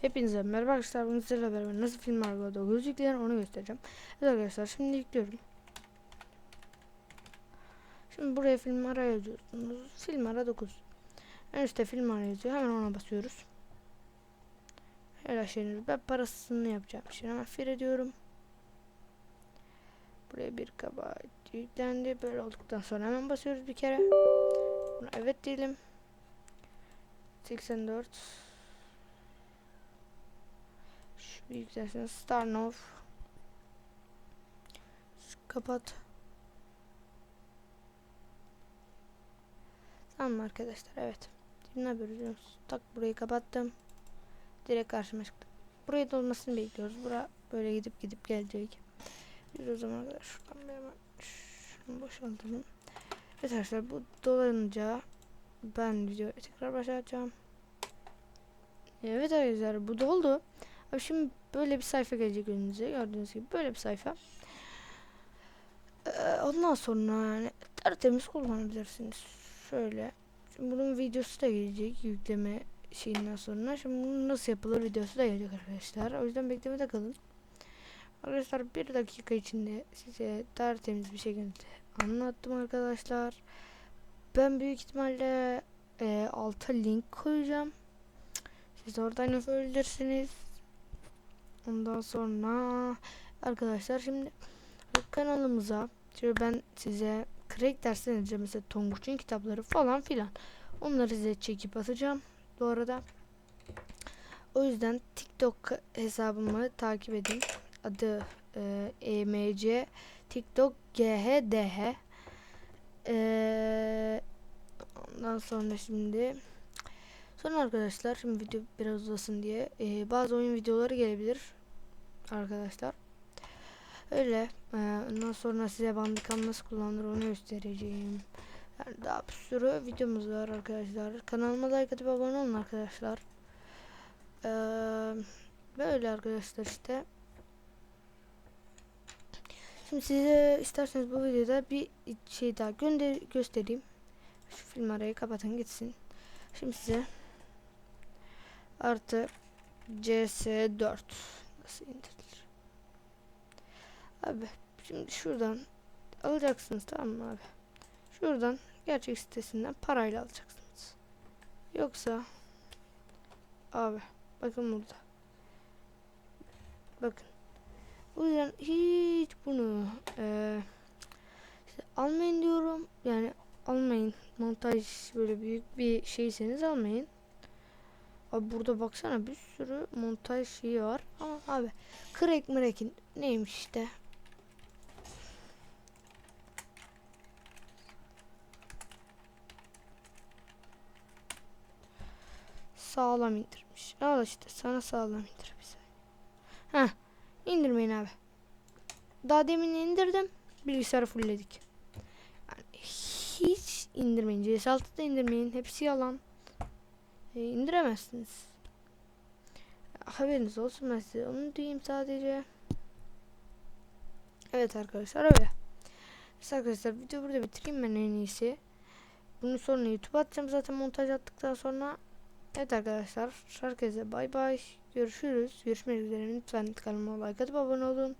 Hepinize merhaba arkadaşlar. Bugün sizlerle beraber nasıl film arabada gözlükler onu göstereceğim. Evet arkadaşlar şimdi yüklüyorum. Şimdi buraya film ara yazıyorsunuz. Film ara 9. En üstte film ara yazıyor. Hemen ona basıyoruz. Her şeyiniz. Ben parasını yapacağım. Şimdi hemen fir ediyorum. Buraya bir kaba yüklendi. Böyle olduktan sonra hemen basıyoruz bir kere. Buna evet diyelim. 84 şu yükselsin Starnov kapat. Tamam arkadaşlar? Evet. Ne yapıyoruz? Tak burayı kapattım. Direkt karşıma çıktı Burayı dolmasını bekliyoruz. Bura böyle gidip gidip gelecek. Biz o zaman arkadaşlar. Şuradan bir hemen Şunu boşaltalım. Evet arkadaşlar bu dolanınca Ben videoyu tekrar başlatacağım. Evet arkadaşlar bu doldu Şimdi böyle bir sayfa gelecek önünüze. Gördüğünüz gibi böyle bir sayfa. Ee, ondan sonra yani tertemiz kullanabilirsiniz. Şöyle. Şimdi bunun videosu da gelecek yükleme şeyinden sonra. Şimdi bunun nasıl yapılır videosu da gelecek arkadaşlar. O yüzden beklemede kalın. Arkadaşlar bir dakika içinde size tertemiz bir şekilde anlattım arkadaşlar. Ben büyük ihtimalle e, alta link koyacağım. Siz oradan yapabilirsiniz. Ondan sonra arkadaşlar şimdi kanalımıza şöyle ben size crack dersleri vereceğim mesela Tonguç'un kitapları falan filan. Onları size çekip atacağım bu arada. O yüzden TikTok hesabımı takip edin. Adı e, EMC TikTok GHDH. E, ondan sonra şimdi Sonra arkadaşlar şimdi video biraz uzasın diye e, bazı oyun videoları gelebilir arkadaşlar. Öyle. E, ondan sonra size bandikam nasıl kullanılır onu göstereceğim. Yani daha bir sürü videomuz var arkadaşlar. Kanalıma like atıp abone olun arkadaşlar. E, böyle arkadaşlar işte. Şimdi size isterseniz bu videoda bir şey daha gönder göstereyim. Şu film arayı kapatın gitsin. Şimdi size artı CS4 nasıl indirilir? Abi şimdi şuradan alacaksınız tamam mı abi? Şuradan gerçek sitesinden parayla alacaksınız. Yoksa abi bakın burada. Bakın. O yüzden hiç bunu e, işte almayın diyorum. Yani almayın. Montaj böyle büyük bir şeyseniz almayın. Abi burada baksana bir sürü montaj şeyi var. Ama abi crack mrekin neymiş işte. Sağlam indirmiş. Al işte sana sağlam indir bize. Heh indirmeyin abi. Daha demin indirdim. Bilgisayarı fullledik. Yani hiç indirmeyin. CS6'da indirmeyin. Hepsi yalan indiremezsiniz. Haberiniz olsun ben size onu diyeyim sadece. Evet arkadaşlar öyle. Neyse arkadaşlar video burada bitireyim ben en iyisi. Bunun sonra YouTube atacağım zaten montaj attıktan sonra. Evet arkadaşlar herkese bay bay. Görüşürüz. Görüşmek üzere. Lütfen kanalıma like atıp abone olun.